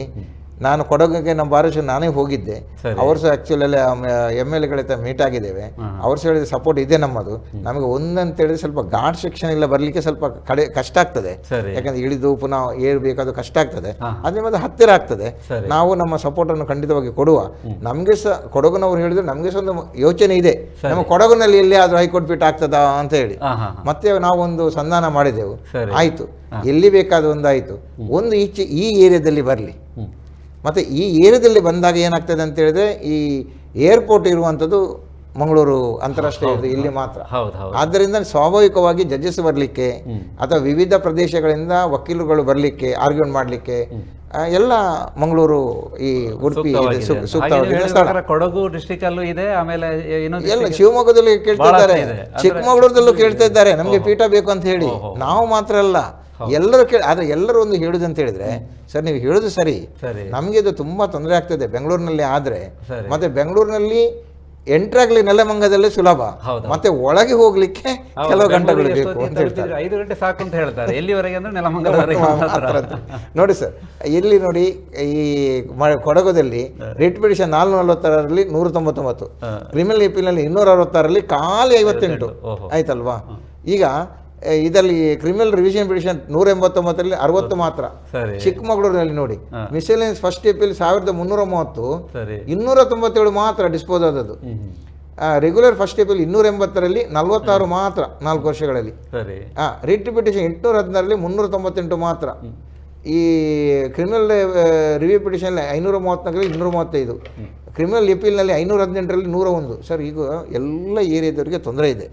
ನಾನು ಕೊಡಗಿಗೆ ನಮ್ಮ ಬಾರಶ ನಾನೇ ಹೋಗಿದ್ದೆ. ಅವರು ಸಹ ಆ್ಯಕ್ಚುಲಿ ಅಲ್ಲಿ ಎಂ ಎಲ್ ಎಗಳ ಮೀಟ್ ಆಗಿದ್ದೇವೆ. ಅವ್ರು ಸಹ ಹೇಳಿದ ಸಪೋರ್ಟ್ ಇದೆ ನಮ್ಮದು. ನಮಗೆ ಒಂದಂತ ಹೇಳಿದ್ರೆ ಸ್ವಲ್ಪ ಘಾಟ್ ಸೆಕ್ಷನ್ ಇಲ್ಲ ಬರಲಿಕ್ಕೆ ಸ್ವಲ್ಪ ಕಡೆ ಕಷ್ಟ ಆಗ್ತದೆ. ಯಾಕಂದ್ರೆ ಇಳಿದು ಪುನಃ ಏರ್ಬೇಕಾದ್ರು ಕಷ್ಟ ಆಗ್ತದೆ. ಆದ್ರೆ ಅದ್ರ ಮತ್ತೆ ಹತ್ತಿರ ಆಗ್ತದೆ. ನಾವು ನಮ್ಮ ಸಪೋರ್ಟನ್ನು ಖಂಡಿತವಾಗಿ ಕೊಡುವ. ನಮಗೆ ಸಹ ಕೊಡಗುನವ್ರು ಹೇಳಿದ್ರೆ ನಮಗೆ ಸಹ ಒಂದು ಯೋಚನೆ ಇದೆ. ನಮ್ಮ ಕೊಡಗುನಲ್ಲಿ ಎಲ್ಲಿ ಆದ್ರೂ ಹೈಕೋರ್ಟ್ ಪೀಠ ಆಗ್ತದ ಅಂತ ಹೇಳಿ. ಮತ್ತೆ ನಾವು ನಾವೊಂದು ಸಂಧಾನ ಮಾಡಿದೆವು. ಆಯ್ತು. ಎಲ್ಲಿ ಬೇಕಾದ ಒಂದು ಆಯಿತು ಒಂದು ಈಚೆ ಈ ಏರಿಯಾದಲ್ಲಿ ಬರಲಿ. ಮತ್ತು ಈ ಏರಿಯಾದಲ್ಲಿ ಬಂದಾಗ ಏನಾಗ್ತದೆ ಅಂತ ಹೇಳಿದ್ರೆ ಈ ಏರ್ಪೋರ್ಟ್ ಇರುವಂಥದ್ದು ಮಂಗಳೂರು ಅಂತಾರಾಷ್ಟ್ರೀಯ ಇಲ್ಲಿ ಮಾತ್ರ. ಆದ್ದರಿಂದ ಸ್ವಾಭಾವಿಕವಾಗಿ ಜಡ್ಜಸ್ ಬರಲಿಕ್ಕೆ ಅಥವಾ ವಿವಿಧ ಪ್ರದೇಶಗಳಿಂದ ವಕೀಲರುಗಳು ಬರಲಿಕ್ಕೆ ಆರ್ಗ್ಯುಮೆಂಟ್ ಮಾಡಲಿಕ್ಕೆ ಎಲ್ಲ ಮಂಗಳೂರು ಈ ಉಡುಪಿ ಸೂಕ್ತವಾಗಿದೆ. ಕೊಡಗು ಡಿಸ್ಟಿಕ್ ಅಲ್ಲೂ ಇದೆ ಆಮೇಲೆ ಎಲ್ಲ ಶಿವಮೊಗ್ಗದಲ್ಲಿ ಕೇಳ್ತಾ ಇದ್ದಾರೆ ಚಿಕ್ಕಮಗಳೂರದಲ್ಲೂ ಕೇಳ್ತಾ ಇದ್ದಾರೆ ನಮಗೆ ಪೀಠ ಬೇಕು ಅಂತ ಹೇಳಿ. ನಾವು ಮಾತ್ರ ಅಲ್ಲ. ಎಲ್ಲರೂ ಕೇಳಿ ಆದರೆ ಎಲ್ಲರೂ ಒಂದು ಹೇಳುದು ಅಂತ ಹೇಳಿದ್ರೆ ಸರ್ ನೀವು ಹೇಳುದು ಸರಿ. ನಮಗೆ ಇದು ತುಂಬಾ ತೊಂದರೆ ಆಗ್ತದೆ ಬೆಂಗಳೂರಿನಲ್ಲಿ ಆದ್ರೆ. ಮತ್ತೆ ಬೆಂಗಳೂರಿನಲ್ಲಿ ಎಂಟ್ರಾಗ್ಲಿ ನೆಲಮಂಗದಲ್ಲೇ ಸುಲಭ. ಮತ್ತೆ ಒಳಗೆ ಹೋಗ್ಲಿಕ್ಕೆ ಕೆಲವು ಗಂಟೆಗಳು ಬೇಕು ಅಂತ ಹೇಳ್ತಾರೆ. ಐದು ಗಂಟೆ ಸಾಕು ಅಂತ ಹೇಳ್ತಾರೆ. ಎಲ್ಲಿವರೆಗೆ ಅಂದ್ರೆ. ನೋಡಿ ಸರ್ ಇಲ್ಲಿ ನೋಡಿ ಈ ಕೊಡಗದಲ್ಲಿ ರೇಟ್ ಪಿಟಿಷನ್ ನಾಲ್ನೂರ ನಲವತ್ತಾರರಲ್ಲಿ ನೂರ ತೊಂಬತ್ತೊಂಬತ್ತು ಕ್ರಿಮಿನಲ್ ಎಪಿಲ್ನಲ್ಲಿ ಇನ್ನೂರ ಅರವತ್ತಾರರಲ್ಲಿ ಖಾಲಿ ಐವತ್ತೆಂಟು. ಆಯ್ತಲ್ವಾ? ಈಗ ಇದರಲ್ಲಿ ಕ್ರಿಮಿನಲ್ ರಿವಿಷನ್ ಪಿಟಿಷನ್ ನೂರ ಎಂಬತ್ತೊಂಬತ್ತರಲ್ಲಿ ಅರವತ್ತು ಮಾತ್ರ. ಚಿಕ್ಕಮಗಳೂರಿನಲ್ಲಿ ನೋಡಿ. ಮಿಸೆಲೆನ್ಸ್ ಫಸ್ಟ್ ಎಪಿಲ್ ಸಾವಿರದ ಮುನ್ನೂರ ಮೂವತ್ತು ಇನ್ನೂರ ತೊಂಬತ್ತೇಳು ಮಾತ್ರ ಡಿಸ್ಪೋಸ್ ಆದದ್ದು. ರೆಗ್ಯುಲರ್ ಫಸ್ಟ್ ಎಪಿಲ್ ಇನ್ನೂರ ಎಂಬತ್ತರಲ್ಲಿ ನಲವತ್ತಾರು ಮಾತ್ರ ನಾಲ್ಕು ವರ್ಷಗಳಲ್ಲಿ. ರಿಟ್ ಪಿಟಿಷನ್ ಎಂಟುನೂರ ಹದಿನಾರರಲ್ಲಿ ಮುನ್ನೂರ ತೊಂಬತ್ತೆಂಟು ಮಾತ್ರ. ಈ ಕ್ರಿಮಿನಲ್ ರಿವ್ಯೂ ಪಿಟಿಷನಲ್ಲಿ ಐನೂರ ಮೂವತ್ತ್ನಾಲ್ಕರಲ್ಲಿ ಇನ್ನೂರ ಮೂವತ್ತೈದು ಕ್ರಿಮಿನಲ್ ಎಪೀಲ್ನಲ್ಲಿ ಐನೂರ ಹದಿನೆಂಟರಲ್ಲಿ ನೂರ ಒಂದು ಸರ್ ಈಗ ಎಲ್ಲ ಏರಿಯಾದವರಿಗೆ ತೊಂದರೆ ಇದೆ.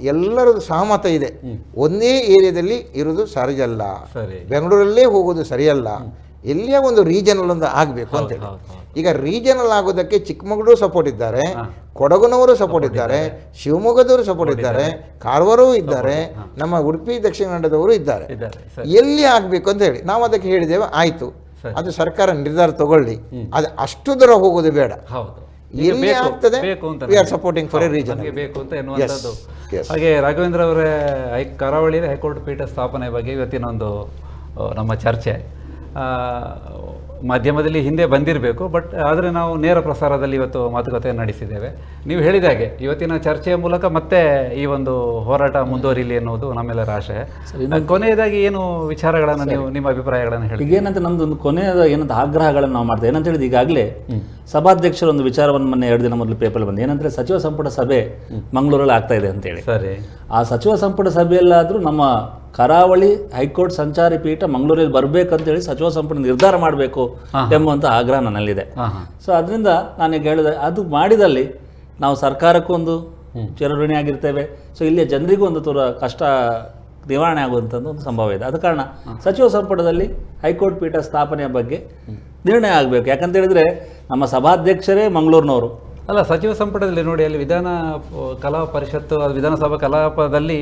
ಎಲ್ಲರದ್ದು ಸಹಮತ ಇದೆ. ಒಂದೇ ಏರಿಯಾದಲ್ಲಿ ಇರೋದು ಸರಿಯಲ್ಲ. ಬೆಂಗಳೂರಲ್ಲೇ ಹೋಗೋದು ಸರಿಯಲ್ಲ. ಎಲ್ಲಿಯ ಒಂದು ರೀಜನಲ್ ಒಂದು ಆಗಬೇಕು ಅಂತೇಳಿ. ಈಗ ರೀಜನಲ್ ಆಗೋದಕ್ಕೆ ಚಿಕ್ಕಮಗಳೂರು ಸಪೋರ್ಟ್ ಇದ್ದಾರೆ ಕೊಡಗುನವರು ಸಪೋರ್ಟ್ ಇದ್ದಾರೆ ಶಿವಮೊಗ್ಗದವರು ಸಪೋರ್ಟ್ ಇದ್ದಾರೆ ಕಾರವಾರವೂ ಇದ್ದಾರೆ ನಮ್ಮ ಉಡುಪಿ ದಕ್ಷಿಣ ಕನ್ನಡದವರು ಇದ್ದಾರೆ. ಎಲ್ಲಿ ಆಗಬೇಕು ಅಂತ ಹೇಳಿ ನಾವು ಅದಕ್ಕೆ ಹೇಳಿದ್ದೇವೆ ಆಯಿತು. ಅದು ಸರ್ಕಾರ ನಿರ್ಧಾರ ತಗೊಳ್ಳಿ. ಅದು ಅಷ್ಟು ದೂರ ಹೋಗೋದು ಬೇಡ. ಎಲ್ಲಿ ಆಗ್ತದೆ ಸಪೋರ್ಟಿಂಗ್ ಫಾರ್ ಎ ರೀಜನ್ ಬೇಕು ಅಂತ ಎನ್ನುವಂಥದ್ದು. ಹಾಗೆ ರಾಘವೇಂದ್ರ ಅವರೇ ಹೈ ಕರಾವಳಿ ಹೈಕೋರ್ಟ್ ಪೀಠ ಸ್ಥಾಪನೆ ಬಗ್ಗೆ ಇವತ್ತಿನ ಒಂದು ನಮ್ಮ ಚರ್ಚೆ. ಮಾಧ್ಯಮದಲ್ಲಿ ಹಿಂದೆ ಬಂದಿರಬೇಕು ಬಟ್ ಆದರೆ ನಾವು ನೇರ ಪ್ರಸಾರದಲ್ಲಿ ಇವತ್ತು ಮಾತುಕತೆ ನಡೆಸಿದ್ದೇವೆ. ನೀವು ಹೇಳಿದ ಹಾಗೆ ಇವತ್ತಿನ ಚರ್ಚೆಯ ಮೂಲಕ ಮತ್ತೆ ಈ ಒಂದು ಹೋರಾಟ ಮುಂದುವರಿಲಿ ಎನ್ನುವುದು ನಮ್ಮೆಲ್ಲರ ಆಶೆ. ಕೊನೆಯದಾಗಿ ಏನು ವಿಚಾರಗಳನ್ನು ನೀವು ನಿಮ್ಮ ಅಭಿಪ್ರಾಯಗಳನ್ನು ಹೇಳಿ ಈಗ ಏನಂತ ನಮ್ದು ಒಂದು ಕೊನೆಯದ ಏನಂತ ಆಗ್ರಹಗಳನ್ನು ನಾವು ಮಾಡ್ತೇವೆ. ಏನಂತ ಹೇಳಿದ್ರೆ ಈಗಾಗಲೇ ಸಭಾಧ್ಯಕ್ಷರು ಒಂದು ವಿಚಾರವನ್ನು ಮೊನ್ನೆ ಎರಡು ದಿನ ಮೊದಲು ಪೇಪರ್ ಬಂದು ಏನಂದ್ರೆ ಸಚಿವ ಸಂಪುಟ ಸಭೆ ಮಂಗಳೂರಲ್ಲಿ ಆಗ್ತಾ ಇದೆ ಅಂತೇಳಿ. ಸರಿ. ಆ ಸಚಿವ ಸಂಪುಟ ಸಭೆಯಲ್ಲಾದರೂ ನಮ್ಮ ಕರಾವಳಿ ಹೈಕೋರ್ಟ್ ಸಂಚಾರಿ ಪೀಠ ಮಂಗಳೂರಲ್ಲಿ ಬರಬೇಕಂತೇಳಿ ಸಚಿವ ಸಂಪುಟ ನಿರ್ಧಾರ ಮಾಡಬೇಕು ಎಂಬಂಥ ಆಗ್ರಹ ನನ್ನಲ್ಲಿದೆ. ಸೊ ಅದರಿಂದ ನಾನೀಗ ಹೇಳಿದೆ ಅದು ಮಾಡಿದಲ್ಲಿ ನಾವು ಸರ್ಕಾರಕ್ಕೂ ಒಂದು ಚಿರಋಣಿ ಆಗಿರ್ತೇವೆ. ಸೊ ಇಲ್ಲಿಯ ಜನರಿಗೂ ಒಂದು ತುರ ಕಷ್ಟ ನಿವಾರಣೆ ಆಗುವಂಥದ್ದು ಒಂದು ಸಂಭವ ಇದೆ. ಆದ ಕಾರಣ ಸಚಿವ ಸಂಪುಟದಲ್ಲಿ ಹೈಕೋರ್ಟ್ ಪೀಠ ಸ್ಥಾಪನೆಯ ಬಗ್ಗೆ ನಿರ್ಣಯ ಆಗಬೇಕು. ಯಾಕಂತ ಹೇಳಿದ್ರೆ ನಮ್ಮ ಸಭಾಧ್ಯಕ್ಷರೇ ಮಂಗಳೂರಿನವರು. ಅಲ್ಲ ಸಚಿವ ಸಂಪುಟದಲ್ಲಿ ನೋಡಿ ಅಲ್ಲಿ ವಿಧಾನ ಕಲಾ ಪರಿಷತ್ತು ವಿಧಾನಸಭಾ ಕಲಾಪದಲ್ಲಿ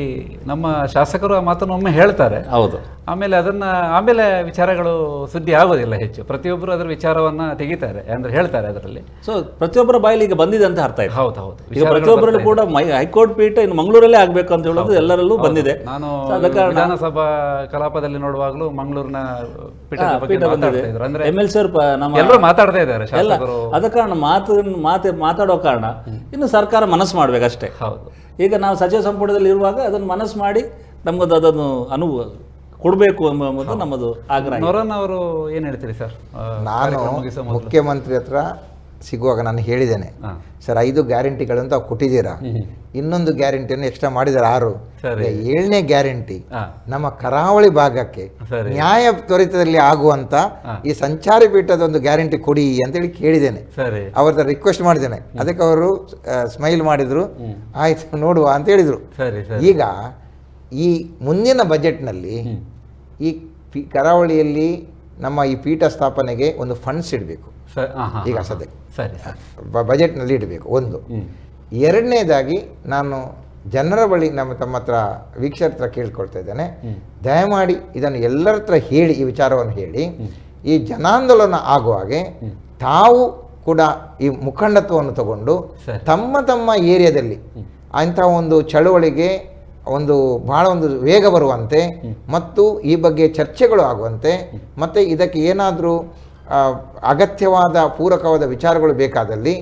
ನಮ್ಮ ಶಾಸಕರು ಆ ಮಾತನ್ನು ಒಮ್ಮೆ ಹೇಳ್ತಾರೆ. ಹೌದು. ಆಮೇಲೆ ಅದನ್ನ ಆಮೇಲೆ ವಿಚಾರಗಳು ಸುದ್ದಿ ಆಗೋದಿಲ್ಲ ಹೆಚ್ಚು. ಪ್ರತಿಯೊಬ್ಬರು ಅದರ ವಿಚಾರವನ್ನ ತೆಗಿತಾರೆ ಅಂದರೆ ಹೇಳ್ತಾರೆ ಅದರಲ್ಲಿ. ಸೊ ಪ್ರತಿಯೊಬ್ಬರ ಬಾಯಲ್ಲಿ ಈಗ ಬಂದಿದೆ ಅಂತ ಅರ್ಥ ಇದೆ ಹೌದು ಹೌದು. ಈಗ ಪ್ರತಿಯೊಬ್ಬರಲ್ಲೂ ಕೂಡ ಮೈ ಹೈಕೋರ್ಟ್ ಪೀಠ ಇನ್ನು ಮಂಗಳೂರಲ್ಲೇ ಆಗಬೇಕು ಅಂತ ಹೇಳೋದು ಎಲ್ಲರಲ್ಲೂ ಬಂದಿದೆ. ನಾನು ವಿಧಾನಸಭಾ ಕಲಾಪದಲ್ಲಿ ನೋಡುವಾಗಲೂ ಮಂಗಳೂರಿನ ಪೀಠ ಮಾತಾಡ್ತಾ ಬಂದಿದೆ ಅಂದ್ರೆ ಎಂ ಎಲ್ ಸಿ ಅವರು ನಮ್ಮ ಎಲ್ಲರೂ ಮಾತಾಡ್ತಾ ಇದ್ದಾರೆ ಶಾಸಕರು. ಅದ ಕಾರಣ ಮಾತು ಮಾತೆ ಮಾತಾಡೋ ಕಾರಣ ಇನ್ನು ಸರ್ಕಾರ ಮನಸ್ಸು ಮಾಡಬೇಕಷ್ಟೇ. ಹೌದು. ಈಗ ನಾವು ಸಚಿವ ಸಂಪುಟದಲ್ಲಿ ಇರುವಾಗ ಅದನ್ನು ಮನಸ್ಸು ಮಾಡಿ ನಮಗದು ಅದನ್ನು ಅನುಭವ ಕೊಡಬೇಕು ಎಂಬುದು ನಮ್ಮದು ಆಗ್ರಹ ನೊರನ್ ಅವರು ಏನ್ ಹೇಳ್ತೀರಿ ಸರ್? ನಾನು ಮುಖ್ಯಮಂತ್ರಿ ಹತ್ರ ಸಿಗುವಾಗ ನಾನು ಹೇಳಿದ್ದೇನೆ ಸರ್ ಐದು ಗ್ಯಾರಂಟಿಗಳಂತ ಕೊಟ್ಟಿದ್ದೀರಾ? ಇನ್ನೊಂದು ಗ್ಯಾರಂಟಿಯನ್ನು ಎಕ್ಸ್ಟ್ರಾ ಮಾಡಿದ್ದಾರೆ ಆರು. ಏಳನೇ ಗ್ಯಾರಂಟಿ ನಮ್ಮ ಕರಾವಳಿ ಭಾಗಕ್ಕೆ ನ್ಯಾಯ ತ್ವರಿತದಲ್ಲಿ ಆಗುವಂತ ಈ ಸಂಚಾರಿ ಪೀಠದ ಒಂದು ಗ್ಯಾರಂಟಿ ಕೊಡಿ ಅಂತೇಳಿ ಕೇಳಿದ್ದೇನೆ. ಸರಿ. ಅವ್ರ ರಿಕ್ವೆಸ್ಟ್ ಮಾಡಿದ್ದೇನೆ. ಅದಕ್ಕೆ ಅವರು ಸ್ಮೈಲ್ ಮಾಡಿದ್ರು. ಆಯ್ತು ನೋಡುವ ಅಂತ ಹೇಳಿದ್ರು. ಈಗ ಈ ಮುಂದಿನ ಬಜೆಟ್ನಲ್ಲಿ ಈ ಕರಾವಳಿಯಲ್ಲಿ ನಮ್ಮ ಈ ಪೀಠ ಸ್ಥಾಪನೆಗೆ ಒಂದು ಫಂಡ್ಸ್ ಇಡಬೇಕು. ಈಗ. ಸದ್ಯಕ್ಕೆ. ಸರಿ ಬಜೆಟ್ನಲ್ಲಿ ಇಡಬೇಕು ಒಂದು. ಎರಡನೇದಾಗಿ ನಾನು ಜನರ ಬಳಿ ನಮ್ಮ ತಮ್ಮ ಹತ್ರ ವೀಕ್ಷರ ಹತ್ರ ಕೇಳ್ಕೊಳ್ತಾ ಇದ್ದೇನೆ. ದಯಮಾಡಿ ಇದನ್ನು ಎಲ್ಲರ ಹತ್ರ ಹೇಳಿ ಈ ವಿಚಾರವನ್ನು ಹೇಳಿ. ಈ ಜನಾಂದೋಲನ ಆಗುವಾಗೆ ತಾವು ಕೂಡ ಈ ಮುಖಂಡತ್ವವನ್ನು ತಗೊಂಡು ತಮ್ಮ ತಮ್ಮ ಏರಿಯಾದಲ್ಲಿ ಅಂಥ ಒಂದು ಚಳುವಳಿಗೆ ಒಂದು ಭಾಳ ಒಂದು ವೇಗ ಬರುವಂತೆ ಮತ್ತು ಈ ಬಗ್ಗೆ ಚರ್ಚೆಗಳು ಆಗುವಂತೆ ಮತ್ತು ಇದಕ್ಕೆ ಏನಾದರೂ ಅಗತ್ಯವಾದ ಪೂರಕವಾದ ವಿಚಾರಗಳು ಬೇಕಾದಲ್ಲಿ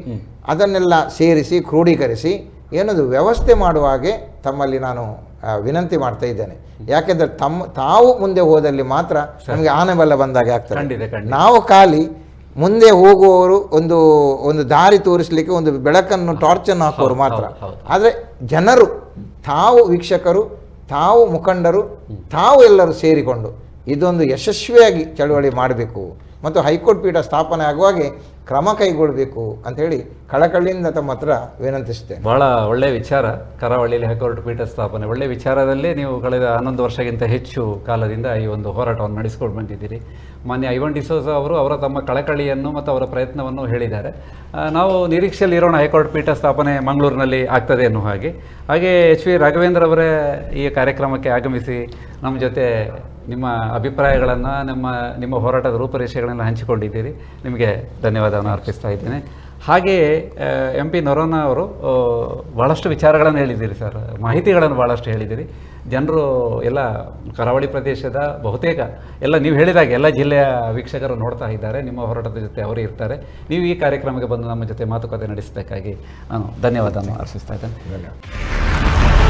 ಅದನ್ನೆಲ್ಲ ಸೇರಿಸಿ ಕ್ರೋಢೀಕರಿಸಿ ಏನದು ವ್ಯವಸ್ಥೆ ಮಾಡುವ ಹಾಗೆ ತಮ್ಮಲ್ಲಿ ನಾನು ವಿನಂತಿ ಮಾಡ್ತಾ ಇದ್ದೇನೆ. ಯಾಕೆಂದರೆ ತಮ್ಮ ತಾವು ಮುಂದೆ ಹೋದಲ್ಲಿ ಮಾತ್ರ ನಮಗೆ ಆನೆ ಬಂದಾಗ ಆಗ್ತದೆ. ನಾವು ಖಾಲಿ ಮುಂದೆ ಹೋಗುವವರು ಒಂದು ಒಂದು ದಾರಿ ತೋರಿಸಲಿಕ್ಕೆ ಒಂದು ಬೆಳಕನ್ನು ಟಾರ್ಚನ್ನು ಹಾಕುವವರು ಮಾತ್ರ. ಆದರೆ ಜನರು ತಾವು ವೀಕ್ಷಕರು ತಾವು ಮುಖಂಡರು ತಾವು ಎಲ್ಲರೂ ಸೇರಿಕೊಂಡು ಇದೊಂದು ಯಶಸ್ವಿಯಾಗಿ ಚಳುವಳಿ ಮಾಡಬೇಕು. ಮತ್ತು ಹೈಕೋರ್ಟ್ ಪೀಠ ಸ್ಥಾಪನೆ ಆಗುವಾಗೆ ಕ್ರಮ ಕೈಗೊಳ್ಳಬೇಕು ಅಂಥೇಳಿ ಕಳಕಳಿಯಿಂದ ತಮ್ಮ ಹತ್ರ ವಿನಂತಿಸ್ತೇನೆ ಬಹಳ ಒಳ್ಳೆಯ ವಿಚಾರ ಕರಾವಳಿಯಲ್ಲಿ ಹೈಕೋರ್ಟ್ ಪೀಠ ಸ್ಥಾಪನೆ. ಒಳ್ಳೆಯ ವಿಚಾರದಲ್ಲಿ ನೀವು ಕಳೆದ ಹನ್ನೊಂದು ವರ್ಷಕ್ಕಿಂತ ಹೆಚ್ಚು ಕಾಲದಿಂದ ಈ ಒಂದು ಹೋರಾಟವನ್ನು ನಡೆಸಿಕೊಂಡು ಬಂದಿದ್ದೀರಿ. ಮಾನ್ಯ ಐವನ್ ಡಿಸೋಸ ಅವರು ಅವರ ತಮ್ಮ ಕಳಕಳಿಯನ್ನು ಮತ್ತು ಅವರ ಪ್ರಯತ್ನವನ್ನು ಹೇಳಿದ್ದಾರೆ. ನಾವು ನಿರೀಕ್ಷೆಯಲ್ಲಿ ಇರೋಣ ಹೈಕೋರ್ಟ್ ಪೀಠ ಸ್ಥಾಪನೆ ಮಂಗಳೂರಿನಲ್ಲಿ ಆಗ್ತದೆ ಅನ್ನೋ ಹಾಗೆ. ಹಾಗೆ ಎಚ್ ವಿ ರಾಘವೇಂದ್ರ ಅವರೇ ಈ ಕಾರ್ಯಕ್ರಮಕ್ಕೆ ಆಗಮಿಸಿ ನಮ್ಮ ಜೊತೆ ನಿಮ್ಮ ಅಭಿಪ್ರಾಯಗಳನ್ನು ನಿಮ್ಮ ನಿಮ್ಮ ಹೋರಾಟದ ರೂಪರೇಷೆಗಳನ್ನು ಹಂಚಿಕೊಂಡಿದ್ದೀರಿ. ನಿಮಗೆ ಧನ್ಯವಾದವನ್ನು ಅರ್ಪಿಸ್ತಾ ಇದ್ದೇನೆ. ಹಾಗೆಯೇ ಎಂ ಪಿ ನೊರೋನ ಅವರು ಭಾಳಷ್ಟು ವಿಚಾರಗಳನ್ನು ಹೇಳಿದ್ದೀರಿ ಸರ್. ಮಾಹಿತಿಗಳನ್ನು ಭಾಳಷ್ಟು ಹೇಳಿದ್ದೀರಿ. ಜನರು ಎಲ್ಲ ಕರಾವಳಿ ಪ್ರದೇಶದ ಬಹುತೇಕ, ಎಲ್ಲ ನೀವು ಹೇಳಿದಾಗ ಎಲ್ಲ ಜಿಲ್ಲೆಯ ವೀಕ್ಷಕರು ನೋಡ್ತಾ ಇದ್ದಾರೆ. ನಿಮ್ಮ ಹೋರಾಟದ ಜೊತೆ ಅವರು ಇರ್ತಾರೆ. ನೀವು ಈ ಕಾರ್ಯಕ್ರಮಕ್ಕೆ ಬಂದು ನಮ್ಮ ಜೊತೆ ಮಾತುಕತೆ ನಡೆಸಬೇಕಾಗಿ ನಾನು ಧನ್ಯವಾದವನ್ನು ಅರ್ಪಿಸ್ತಾ ಇದ್ದೇನೆ. ಧನ್ಯವಾದ.